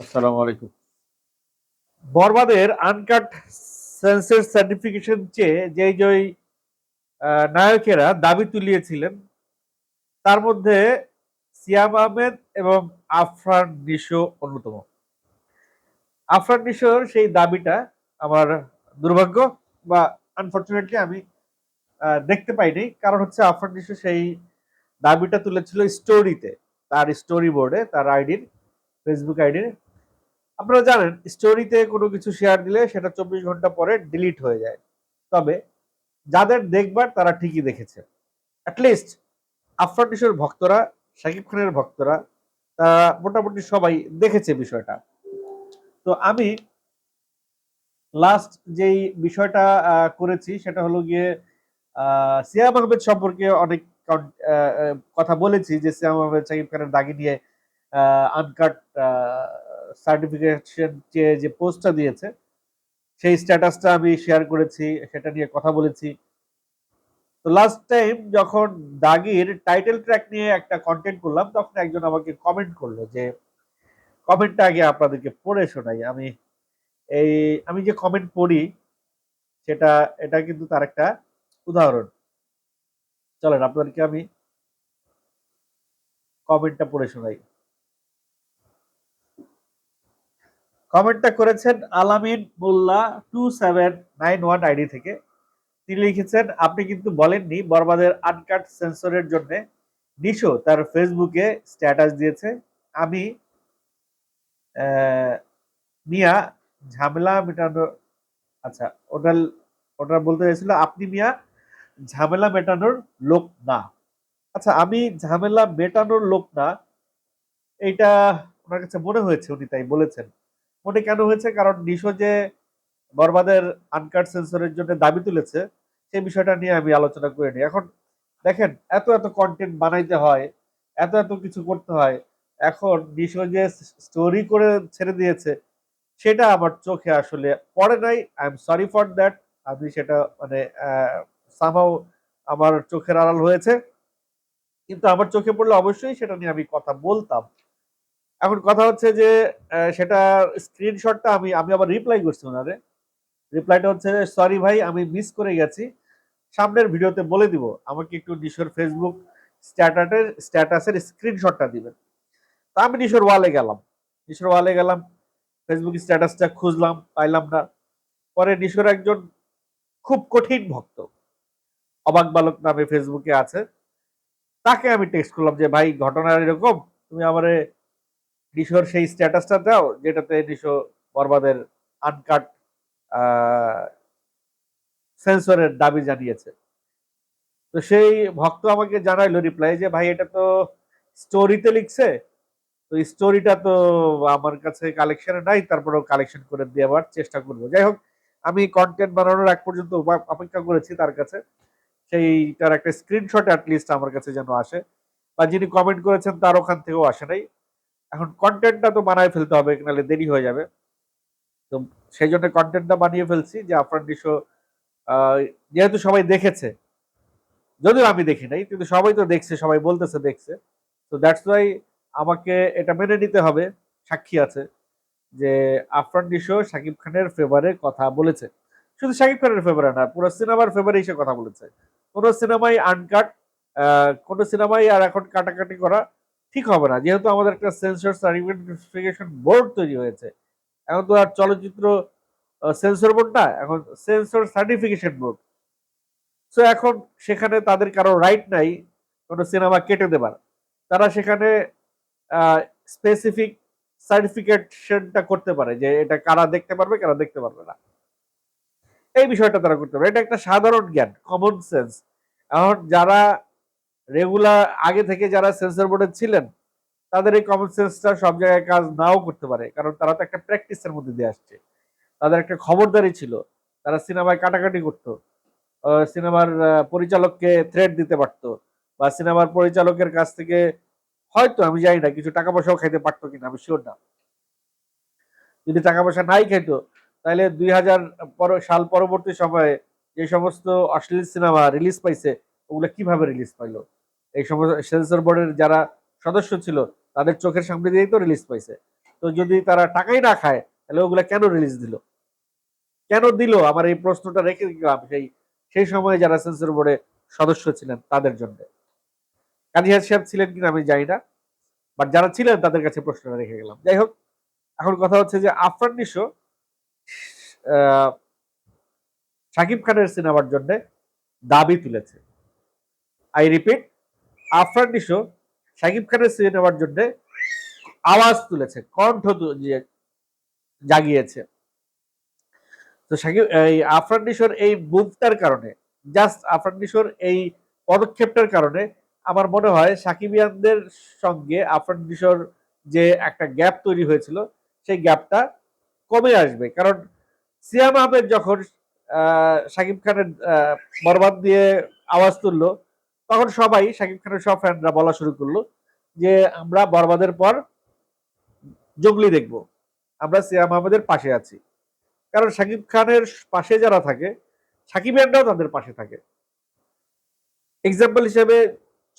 আসসালামু আলাইকুম। বরবাদের আনকাট সেন্সর সার্টিফিকেশন চেয়ে যেই আহ, নায়কেরা দাবি তুলিয়েছিলেন তার মধ্যে সিয়াম আহমেদ এবং আফরান নিশো অন্যতম। আফরান নিশোর সেই দাবিটা আমার দুর্ভাগ্য বা আনফর্চুনেটলি আমি দেখতে পাইনি। কারণ হচ্ছে আফরান নিশো সেই দাবিটা তুলেছিল স্টোরিতে তার স্টোরি বোর্ডে তার আইডির ফেসবুক আইডির আপনারা জানেন স্টোরিতে কোনো কিছু শেয়ার দিলে সেটা চব্বিশ ঘণ্টা পরে ডিলিট হয়ে যায়। তবে যাদের দেখবার তারা ঠিকই দেখেছে। অ্যাটলিস্ট আফরান ভক্তরা, শাকিব খানের ভক্তরা, তারা মোটামুটি সবাই দেখেছে বিষয়টা। তো আমি লাস্ট যেই বিষয়টা করেছি সেটা হলো গিয়ে সিয়াম আহমেদ সম্পর্কে অনেক কথা বলেছি যে, সিয়াম আহমেদ, শাকিব খানের দাগি নিয়ে আনকাট সার্টিফিকেশন চেয়ে যে পোস্টটা দিয়েছে, সেই স্ট্যাটাসটা আমি শেয়ার করেছি, সেটা নিয়ে কথা বলেছি। তো লাস্ট টাইম যখন দাগির টাইটেল ট্র্যাক নিয়ে একটা কন্টেন্ট করলাম, তখন একজন আমাকে কমেন্ট করল যে কমেন্টটা আগে আপনাদেরকে পড়ে শোনাই। আমি এই, আমি যে কমেন্ট পড়ি, সেটা, এটা কিন্তু তার একটা উদাহরণ। চলেন আপনাদেরকে আমি কমেন্টটা পড়ে শোনাই। কমেন্টটা করেছেন Alamin Molla two seven nine one ID থেকে। তিনি লিখেছেন, আপনি কিন্তু বলেননি বরবাদের আনকাট সেন্সরের জন্য নিশো তার ফেসবুকে স্ট্যাটাস দিয়েছে। আমি মিয়া, ঝামেলা মেটানো আচ্ছা ওটা ওটা বলতে চাইছিল, আপনি মিয়া, ঝামেলা মেটানোর লোক না। আচ্ছা আমি ঝামেলা মেটানোর লোক না, এইটা ওনার কাছে মনে হয়েছে উনি তাই বলেছেন। মনে কেন হয়েছে? কারণ নিশো যে বরবাদের আনকাট সেন্সরের জন্য দাবি তুলেছে, সেই বিষয়টা নিয়ে আমি আলোচনা করে নিই এখন দেখেন, এত এত কন্টেন্ট বানাইতে হয়, এত এত কিছু করতে হয়, এখন নিশো যে স্টোরি করে ছেড়ে দিয়েছে, সেটা আমার চোখে আসলে পড়ে নাই। I am sorry for that আমি সেটা মানে সামাও আমার চোখের আড়াল হয়েছে। কিন্তু আমার চোখে পড়লে অবশ্যই সেটা নিয়ে আমি কথা বলতাম। এখন কথা হচ্ছে যে সেটা স্ক্রিনশটটা আমি আমি আবার রিপ্লাই করছি ওনারে। রিপ্লাইটা হচ্ছে সরি ভাই, আমি মিস করে গেছি। সামনের ভিডিওতে বলে দিব, আমাকে একটু নিশোর ফেসবুক স্ট্যাটাসের স্ট্যাটাসের স্ক্রিনশটটা দিবেন। তা আমি নিশোর ওয়ালে গেলাম। নিশোর ওয়ালে গেলাম ফেসবুক স্ট্যাটাসটা খুঁজলাম, পাইলাম না। পরে নিশোর একজন খুব কঠিন ভক্ত, অবাক বালক নামে ফেসবুকে আছে। তাকে আমি টেক্সট করলাম যে, ভাই, ঘটনা এরকম, তুমি আমারে নিশোর সেই স্ট্যাটাসটা দাও, যেটাতে নিশো বরবাদের আনকাট সেন্সরের দাবি জানিয়েছে। তো সেই ভক্ত আমাকে জানাইলো রিপ্লাই যে, ভাই, এটা তো স্টোরিতে লিখছে, তো স্টোরিটা তো আমার কাছে কালেকশনে নাই, তারপরেও কালেকশন করে দেওয়ার চেষ্টা করব। যাই হোক, আমি কন্টেন্ট বানানোর এক পর্যন্ত অপেক্ষা করেছি তার কাছে। সেইটার একটা স্ক্রিনশট অ্যাটলিস্ট আমার কাছে যেন আসে, বা যিনি কমেন্ট করেছেন তার ওখান থেকেও আসে নাই। এখন কন্টেন্টটা তো বানায় ফেলতে হবে, নাহলে দেরি হয়ে যাবে। তো সেই জন্য কন্টেন্টটা বানিয়ে ফেলছি যে আফরান নিশো যেহেতু সবাই দেখেছে, যদিও আমি দেখি নাই, কিন্তু সবাই তো দেখছে, সবাই বলতেছে দেখছে। তো দ্যাটস ওয়াই আমাকে এটা মেনে নিতে হবে, সাক্ষী আছে, যে আফরান নিশো শাকিব খানের ফেভারে কথা বলেছে। শুধু শাকিব খানের ফেভারে না, পুরো সিনেমার ফেভারে এসে কথা বলেছে। কোনো সিনেমাই আনকাট কোনো সিনেমাই আর এখন কাটাকাটি করা ঠিক হবে না। যেহেতু আমাদের একটা সেন্সর সার্টিফিকেশন বোর্ড তৈরি হয়েছে, এখন তো আর চলচ্চিত্র সেন্সর বোর্ড না, এখন সেন্সর সার্টিফিকেশন বোর্ড সো এখন সেখানে তাদের কারও রাইট নাই, কোনো সিনেমা কেটে দেবার। তারা সেখানে স্পেসিফিক সার্টিফিকেশনটা করতে পারে যে এটা কারা দেখতে পারবে, কারা দেখতে পারবে না। এই বিষয়টা তারা করতে পারে। এটা একটা সাধারণ জ্ঞান কমন সেন্স এখন যারা রেগুলার আগে থেকে যারা সেন্সর বোর্ডে ছিলেন, তাদের এই কমন সেন্সটা সব জায়গায় কাজ নাও করতে পারে। কারণ তারা তো একটা প্র্যাকটিসের মধ্যে দিয়ে আসছে। তাদের একটা খবরদারি ছিল। তারা সিনেমায় কাটাকাটি করতো। সিনেমার পরিচালককে থ্রেট দিতে পারতো। বা সিনেমার পরিচালকের কাছ থেকে হয়তো, আমি জানি না, কিছু টাকা পয়সাও খাইতে পারতো কিনা, আমি শিওর না। যদি টাকা পয়সা নাই খাইতো, তাহলে দুই হাজার সাল পরবর্তী সময়ে যে সমস্ত অশ্লীল সিনেমা রিলিজ পাইছে, ওগুলো কীভাবে রিলিজ পাইলো? এই সমস্ত সেন্সর বোর্ডের যারা সদস্য ছিল, তাদের চোখের সামনে দিয়েই তো রিলিজ পাইছে। তো যদি তারা টাকাই না খায়, তাহলে ওগুলা কেন রিলিজ দিল? কেন দিল? আমার এই প্রশ্নটা রেখে দিলাম। সেই সেই সময়ে যারা সেন্সর বোর্ডে সদস্য ছিলেন, তাদের জন্য। কাজী হাজ সাহেব ছিলেন কিনা আমি জানি না বাট যারা ছিলেন, তাদের কাছে প্রশ্নটা রেখে গেলাম। যাই হোক, এখন কথা হচ্ছে যে আফরান নিশো শাকিব খানের সিনেমার জন্য দাবি তুলেছে। আই রিপিট আফরান শাকিব খানের সিনেমার জন্য আওয়াজ তুলেছে, কণ্ঠ যে- জাগিয়েছে। তো শাকিব এই আফরান এই মুভটার কারণে জাস্ট আফরান নিশোর এই পদক্ষেপটার কারণে আমার মনে হয় সাকিবিয়ানদের সঙ্গে আফরান নিশোর যে একটা গ্যাপ তৈরি হয়েছিল, সেই গ্যাপটা কমে আসবে। কারণ সিয়াম আহমেদ যখন শাকিব খানের বরবাদ দিয়ে আওয়াজ তুললো তখন সবাই শাকিব খানের সব ফ্যানরা বলা শুরু করল যে, আমরা বরবাদের পর জঙ্গলি দেখব। আমরা সিয়াম আহমেদের পাশে আছি। কারণ শাকিব খানের পাশে যারা থাকে সাকিবিয়ানরাও তাদের পাশে থাকে। এক্সাম্পল হিসেবে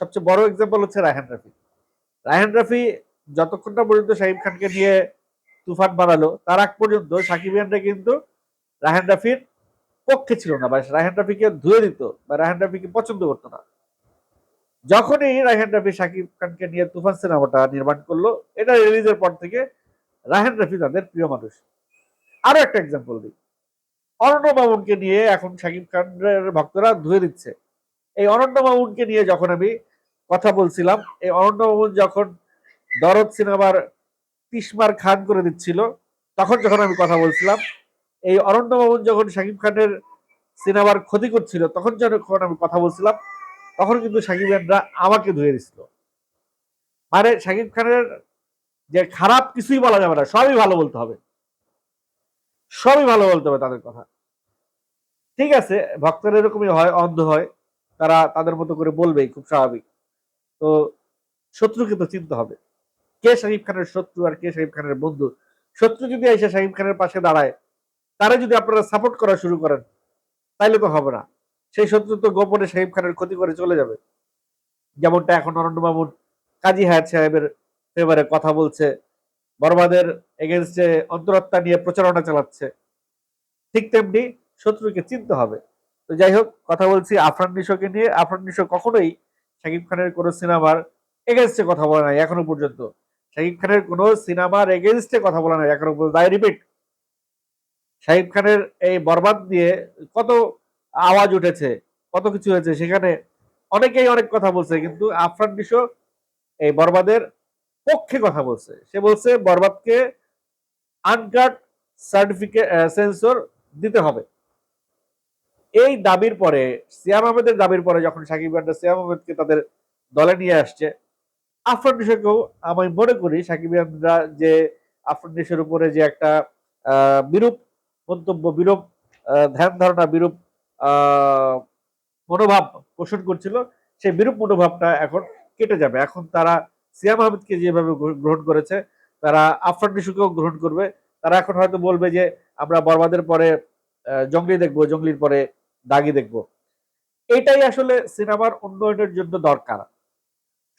সবচেয়ে বড় এক্সাম্পল হচ্ছে রায়হান রাফি। রায়হান রাফি যতক্ষণ না পর্যন্ত শাকিব খানকে নিয়ে তুফান বানালো, তার আগ পর্যন্ত সাকিবিয়ানরা কিন্তু রায়হান রাফির পক্ষে ছিল না বা রায়হান রাফিকে ধুয়ে দিত বা রায়হান রাফিকে পছন্দ করতো না। যখনই রায়হান রাফি শাকিব খানকে নিয়ে তুফান সিনেমাটা নির্মাণ করল, এটা রিলিজের পর থেকে রায়হান রাফি তাদের প্রিয় মানুষ। আরও একটা এক্সাম্পল দিই। অরণ্য মামুনকে নিয়ে এখন শাকিব খানের ভক্তরা ধুয়ে দিচ্ছে। এই অরণ্য মামুনকে নিয়ে যখন আমি কথা বলছিলাম, এই অরণ্য মামুন যখন দরদ সিনেমার তিসমার খান করে দিচ্ছিল, তখন যখন আমি কথা বলছিলাম, এই অরণ্য মামুন যখন শাকিব খানের সিনেমার ক্ষতি করছিল, তখন যখন আমি কথা বলছিলাম তখন কিন্তু সাকিবিয়ানরা আমাকে ধুয়ে দিছিল। মানে শাকিব খানের যে খারাপ কিছুই বলা যাবে না, সবই ভালো বলতে হবে। সবই ভালো বলতে হবে তাদের কথা। ঠিক আছে, ভক্তরা এরকমই হয়, অন্ধ হয়, তারা তাদের মতো করে বলবেই, খুব স্বাভাবিক। তো শত্রুকে তো চিনতে হবে। কে শাকিব খানের শত্রু আর কে শাকিব খানের বন্ধু? শত্রু যদি এসে শাকিব খানের পাশে দাঁড়ায়, তারা যদি আপনারা সাপোর্ট করা শুরু করেন, তাইলে তো হবে না। সেই শত্রু তো গোপনে শাকিব খানের ক্ষতি করে চলে যাবে। যেমনটা এখন অরণ্য মামুন কাজী হায়াত সাহেবের ফেভারে কথা বলছে বরবাদের এগেনস্টে অন্তরাত্মা নিয়ে প্রচারণা চালাচ্ছে। ঠিক তেমনি শত্রুকে চিনতে হবে। তো যাই হোক, কথা বলছি আফরান নিশোকে নিয়ে। আফরান নিশো কখনোই শাকিব খানের কোনো সিনেমার এগেনস্টে কথা বলে নাই, এখনও পর্যন্ত। শাকিব খানের কোনো সিনেমার এগেনস্টে কথা বলে নাই, এখনও পর্যন্ত। আই রিপিট শাহিব খানের এই বরবাদ দিয়ে কত আওয়াজ উঠেছে, কত কিছু হয়েছে সেখানে অনেকেই অনেক কথা বলছে, কিন্তু আফরান নিশো এই বরবাদের পক্ষে কথা বলছে। সে বলছে, বরবাদকে আনকাট সার্টিফিকেট সেন্সর দিতে হবে। এই দাবির পরে, সিয়াম আহমেদের দাবির পরে যখন সাকিব খানরা সিয়াম আহমেদকে তাদের দলে নিয়ে আসছে, আফরান নিশোকেও আমি মনে করি সাকিব খানরা যে আফরান নিশোর উপরে যে একটা বিরূপ মন্তব্য, বিরূপ ধ্যান ধারণা, বিরূপ মনোভাব পোষণ করছিল, সেই বিরূপ মনোভাবটা এখন কেটে যাবে। এখন তারা সিয়াম আহমেদকে যেভাবে গ্রহণ করেছে, তারা আফরান নিশুকেও গ্রহণ করবে। তারা এখন হয়তো বলবে যে, আমরা বরবাদের পরে জঙ্গলি দেখব, জঙ্গলির পরে দাগি দেখব। এটাই আসলে সিনেমার উন্নয়নের জন্য দরকার।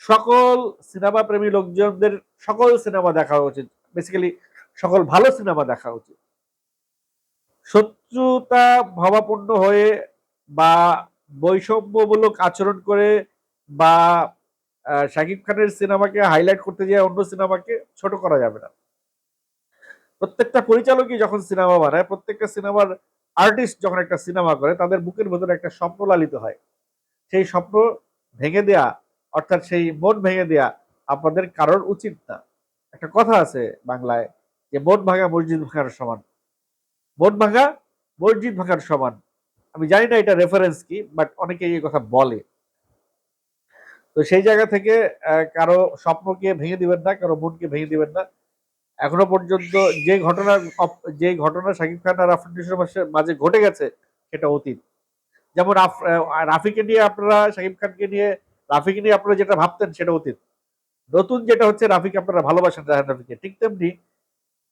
সকল সিনেমা প্রেমী লোকজনদের সকল সিনেমা দেখা উচিত। বেসিক্যালি সকল ভালো সিনেমা দেখা উচিত। শত্রুতা ভাবাপন্ন হয়ে বা বৈষম্যমূলক আচরণ করে বা শাকিব খানের সিনেমাকে হাইলাইট করতে যায় অন্য সিনেমাকে, ছোট করা যাবে না। প্রত্যেকটা পরিচালকই যখন সিনেমা বানায়, প্রত্যেকটা সিনেমার আর্টিস্ট যখন একটা সিনেমা করে, তাদের বুকের ভেতরে একটা স্বপ্ন লালিত হয়। সেই স্বপ্ন ভেঙে দেয়া, অর্থাৎ সেই মন ভেঙে দেয়া আপনাদের কারোর উচিত না। একটা কথা আছে বাংলায় যে, মন ভাঙা মসজিদ ভাঙার সমান। মন ভাঙা মসজিদ ভাঙার সমান। আমি জানি না এটা রেফারেন্স কি বাট অনেকে এই কথা বলে। তো সেই জায়গা থেকে কারও স্বপ্নকে ভেঙে দিবেন না, কারও মনকে ভেঙে দিবেন না। এখনও পর্যন্ত যে ঘটনা যে ঘটনা শাকিব খান আর আফরিন নিশোর মাঝে ঘটে গেছে, সেটা অতীত। যেমন রাফিকে নিয়ে আপনারা, শাকিব খানকে নিয়ে, রাফিকে নিয়ে আপনারা যেটা ভাবতেন, সেটা অতীত। নতুন যেটা হচ্ছে, রাফিকে আপনারা ভালোবাসেন রাহান রাফিকে। ঠিক তেমনি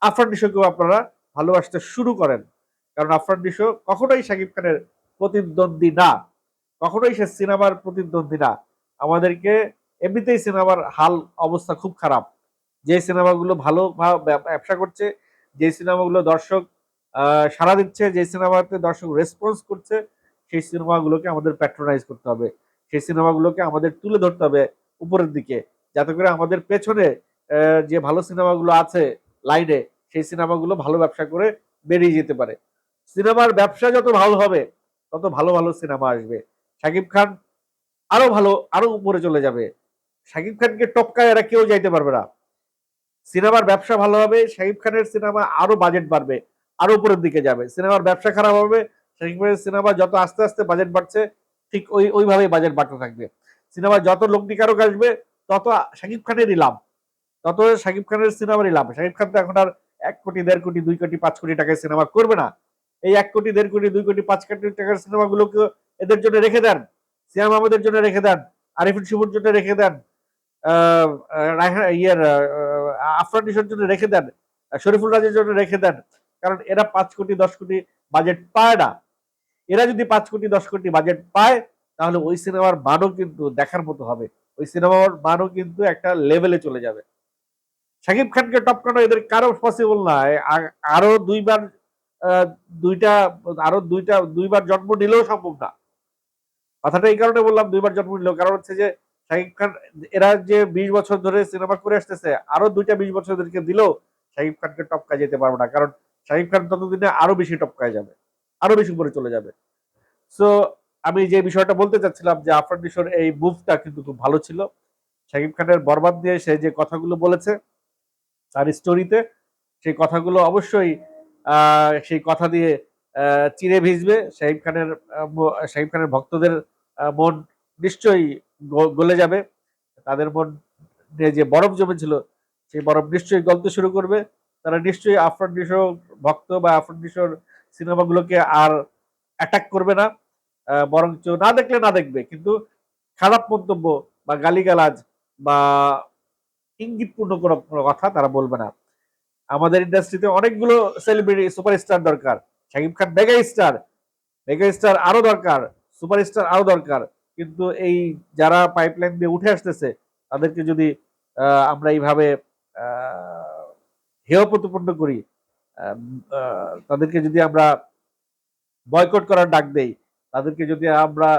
আফরান নিশোকেও আপনারা ভালোবাসতে শুরু করেন। কারণ আফরান নিশো কখনোই শাকিব খানের প্রতিদ্বন্দ্বী না। কখনোই সে সিনেমার প্রতিদ্বন্দ্বী না। আমাদেরকে এমনিতেই সিনেমার হাল অবস্থা খুব খারাপ। যে সিনেমাগুলো ভালো ব্যবসা করছে, যে সিনেমাগুলো দর্শক সাড়া দিচ্ছে, যে সিনেমাতে দর্শক রেসপন্স করছে, সেই সিনেমাগুলোকে আমাদের প্যাট্রোনাইজ করতে হবে। সেই সিনেমাগুলোকে আমাদের তুলে ধরতে হবে উপরের দিকে। যাতে করে আমাদের পেছনে যে ভালো সিনেমাগুলো আছে লাইনে সেই সিনেমাগুলো ভালো ব্যবসা করে বেরিয়ে যেতে পারে। সিনেমার ব্যবসা যত ভালো হবে, তত ভালো ভালো সিনেমা আসবে। শাকিব খান আরও ভালো, আরও উপরে চলে যাবে। শাকিব খানকে টপকায় এরা কেউ যাইতে পারবে না। সিনেমার ব্যবসা ভালো হবে, শাকিব খানের সিনেমা আরও বাজেট বাড়বে, আরও উপরের দিকে যাবে। সিনেমার ব্যবসা খারাপ হবে, শাকিব খানের সিনেমা যত আস্তে আস্তে বাজেট বাড়ছে, ঠিক ওই, ওইভাবেই বাজেট বাড়তে থাকবে। সিনেমা যত লগ্নিকারক আসবে, তত শাকিব খানেরই লাভ। তত শাকিব খানের সিনেমারই লাভ। শাকিব খান তো এখন আর এক কোটি, দেড় কোটি, দুই কোটি, পাঁচ কোটি টাকায় সিনেমা করবে না। এই এক কোটি, দেড় কোটি, দুই কোটি, পাঁচ কোটি টাকার সিনেমাগুলোকে এদের জন্য রেখে দেন। সিয়াম আহমেদের জন্য রেখে দেন। আরিফিন শুভর জন্য রেখে দেন। ইয়ের আফরান নিশোর জন্য রেখে দেন। শরীফুল রাজের জন্য রেখে দেন। কারণ এরা পাঁচ কোটি, দশ কোটি বাজেট পায় না। এরা যদি পাঁচ কোটি, দশ কোটি বাজেট পায়, তাহলে ওই সিনেমার মানও কিন্তু দেখার মতো হবে। ওই সিনেমার মানও কিন্তু একটা লেভেলে চলে যাবে। শাকিব খানকে টপকানো এদের কারও পসিবল না আরও দুইবার দুইটা, আরও দুইটা, দুইবার জন্ম নিলেও সম্ভব না। কথাটা এই কারণে বললাম, দুইবার জন্ম নিলেও। কারণ হচ্ছে যে শাকিব খান, এরা যে বিশ বছর ধরে সিনেমা করে আসতেছে, আরও দুইটা বিশ বছর ধরে দিলেও শাকিব খানকে টপকায় যেতে পারবে না। কারণ শাকিব খান ততদিনে আরও বেশি টপকায় যাবে, আরও বেশি উপরে চলে যাবে। সো আমি যে বিষয়টা বলতে চাচ্ছিলাম যে আফরান নিশোর এই মুভটা কিন্তু খুব ভালো ছিল। শাকিব খানের বরবাদ দিয়ে সে যে কথাগুলো বলেছে, তার স্টোরিতে সেই কথাগুলো অবশ্যই সেই কথা দিয়ে চিরে ভিজবে। শাহিব খানের শাহিব খানের ভক্তদের মন নিশ্চয়ই গলে যাবে। তাদের মন যে বরফ জমেছিল, সেই বরফ নিশ্চয়ই গলতে শুরু করবে। তারা নিশ্চয়ই আফরান নিশোর ভক্ত বা আফরান নিশোর সিনেমাগুলোকে আর অ্যাটাক করবে না। বরঞ্চ না দেখলে না দেখবে। কিন্তু খারাপ মন্তব্য বা গালিগালাজ বা ইঙ্গিতপূর্ণ কোনো কথা তারা বলবে না। আমাদের ইন্ডাস্ট্রিতে অনেকগুলো সেলিব্রিটি সুপারস্টার দরকার। Shakib Khan mega star mega star আরও দরকার সুপারস্টার আরও দরকার। কিন্তু এই যারা পাইপলাইন দিয়ে উঠে আসতেছে, তাদেরকে যদি আমরা এইভাবে হেয় প্রতিপন্ন করি তাদেরকে যদি আমরা বয়কট করার ডাক দেই, তাদেরকে যদি আমরা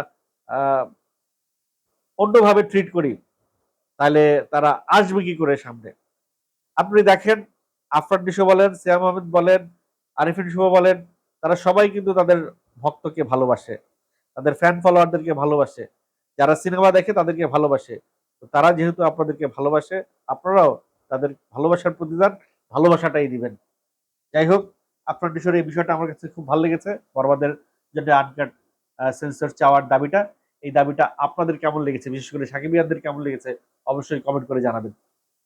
অন্যভাবে ট্রিট করি, তাহলে তারা আসবে কি করে সামনে? আপনি দেখেন আফরান নিশো বলেন, সিয়াম আহমেদ বলেন আরিফিন শুভ বলেন, তারা সবাই কিন্তু তাদের ভক্তকে ভালোবাসে, তাদের ফ্যান ফলোয়ারদেরকে ভালোবাসে, যারা সিনেমা দেখে তাদেরকে ভালোবাসে। তো তারা যেহেতু আপনাদেরকে ভালোবাসে, আপনারাও তাদের ভালোবাসার প্রতিদান ভালোবাসাটাই দিবেন। যাই হোক আপনার নিশোর এই বিষয়টা আমার কাছে খুব ভালো লেগেছে বরবাদের জন্য আনকাট সেন্সর চাওয়ার দাবিটা। এই দাবিটা আপনাদের কেমন লেগেছে? বিশেষ করে সাকিবিয়ানদের কেমন লেগেছে? অবশ্যই কমেন্ট করে জানাবেন।